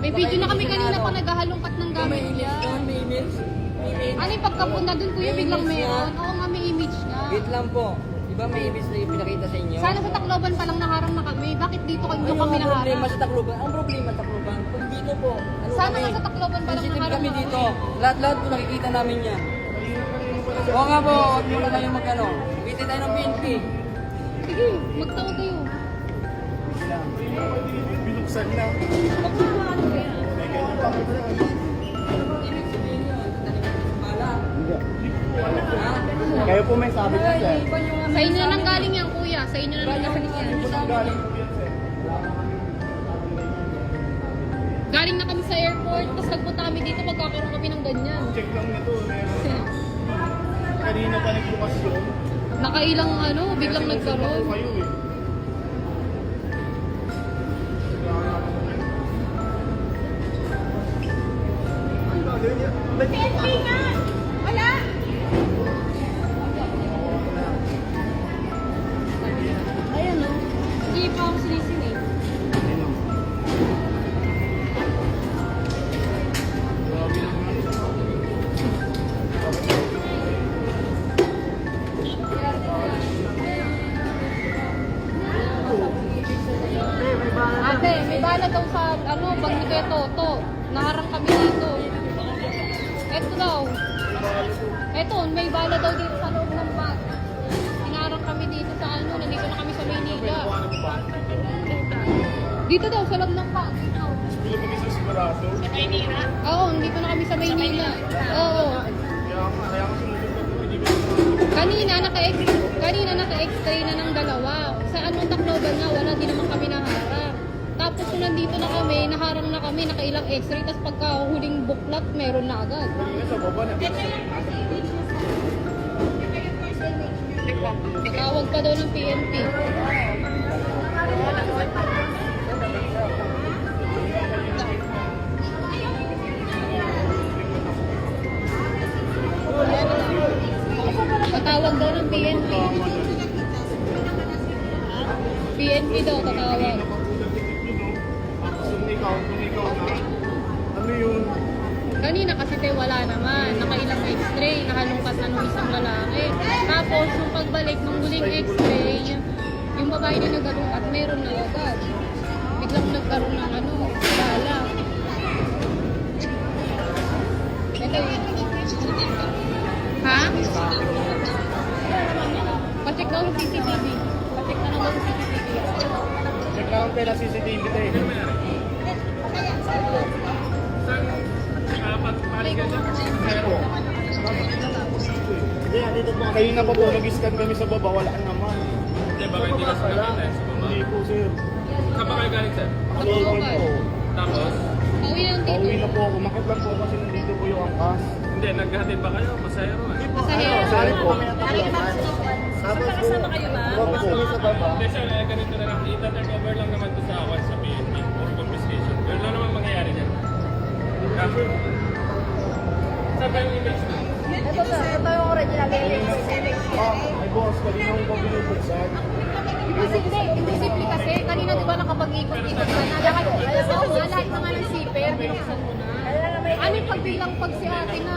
May video na kami kanina pa naghahalongkat ng gamit niya. doon, may image. Ano yung pagkapunta dun kuya, May biglang image meron? nga. Oo nga, may image nga. Wait lang po. Di ba may image na yung pinakita sa inyo? Sana sa Tacloban pa lang naharang na kami. Bakit dito kayo Ano kami ang problema naharang? sa Tacloban? Ang problema sa Tacloban, kung dito po, ano Sana kami? nga sa Tacloban pa lang Sensitive naharang kami na dito. kami. Lahat-lahat po nakikita namin yan. Oo nga po, huwag muna kayong magano. Waitin tayo ng PNP. Sige, magtawag kayo. Binuksan na. Kayo po may sabi niya, sir. Sa inyo na nang galing yan kuya. Sa inyo na nang galing yan. Galing na kami sa airport, tapos nagpunta kami dito, magkakaroon kami ng ganyan. Check lang nito. Kanina pa nagbukas yun. Nakailang ano, biglang nagkaroon. ko kayo eh. Ate, may bala daw sa ano, bag ni Kuya Toto. Naharang kami dito. Eto daw. Eto, may bala daw dito sa loob ng bag. Hinarang kami dito sa ano, nandito na kami sa Maynila. Dito daw, sa loob ng bag. Dito. Pa isa sigurado. Oo, nandito na kami sa Maynila. Oo. Ito. Kanina naka-ex kanina naka-x-ray na ng dalawa. Sa anong Tacloban nga wala din naman kami naharang. Tapos nung nandito na kami, naharang na kami, nakailang x-ray, tapos pagka huling buklat, meron na agad. Kanina sa baba na. Tawag pa daw ng PNP. Tatawag daw ng PNP. PNP daw tatawag. Yung ikaw, kung ikaw na, ano yun? Kanina kasi tayo wala naman. Nakailang x-ray, nahalungkat na nung isang lalaki. Tapos, yung pagbalik ng huling x-ray, yung babae na nagkalungkat, meron na agad. Biglang nagkaroon ng ano, bala. Ito yun. Ha? Pacheck daw ng CCTV. Pacheck na lang daw ng CCTV. Check lang ang pera CCTV tayo. Hindi, dito po. Kayo na pa po, nag-scan kami sa baba, wala naman. Hindi, baka hindi ka Wala. nakita sa baba. Hindi po, sir. Saan ba kayo galing, sir? Nakalimutan po. Tapos, Pauwi lang dito. Pauwi na po ako. Makit lang po kasi nandito po yung angkas. hindi, naghahatid ba kayo? Masayro eh. Masahero. Sorry po. Tapos po, lumabas kami sa baba. Hindi, sir, eh, ganito na lang. Ita-turn over lang naman to sa awan sa PNP or confiscation. Yun lang naman mangyayari dyan. Ha? Saan ba yung image mo? Ito ito yung original. Ma'am, ay boss, kanina ko binubuksan. Kasi hindi, simple kasi. Kanina di ba nakapag-ikot-ikot ka na. Lahat, oo nga, lahat naman ng zipper, binuksan mo na. Ano yung pagbiglang pag si ate na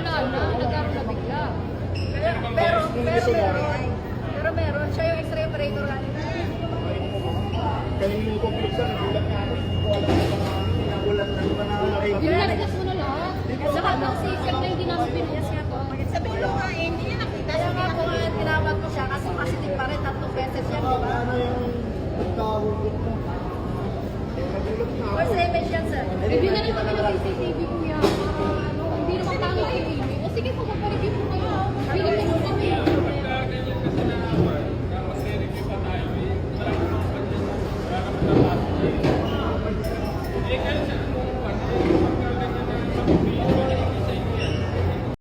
wala na, nagkaroon na bigla. Pero, pero. Pero For 7 yan, sir. Review na rin kami ng CCTV.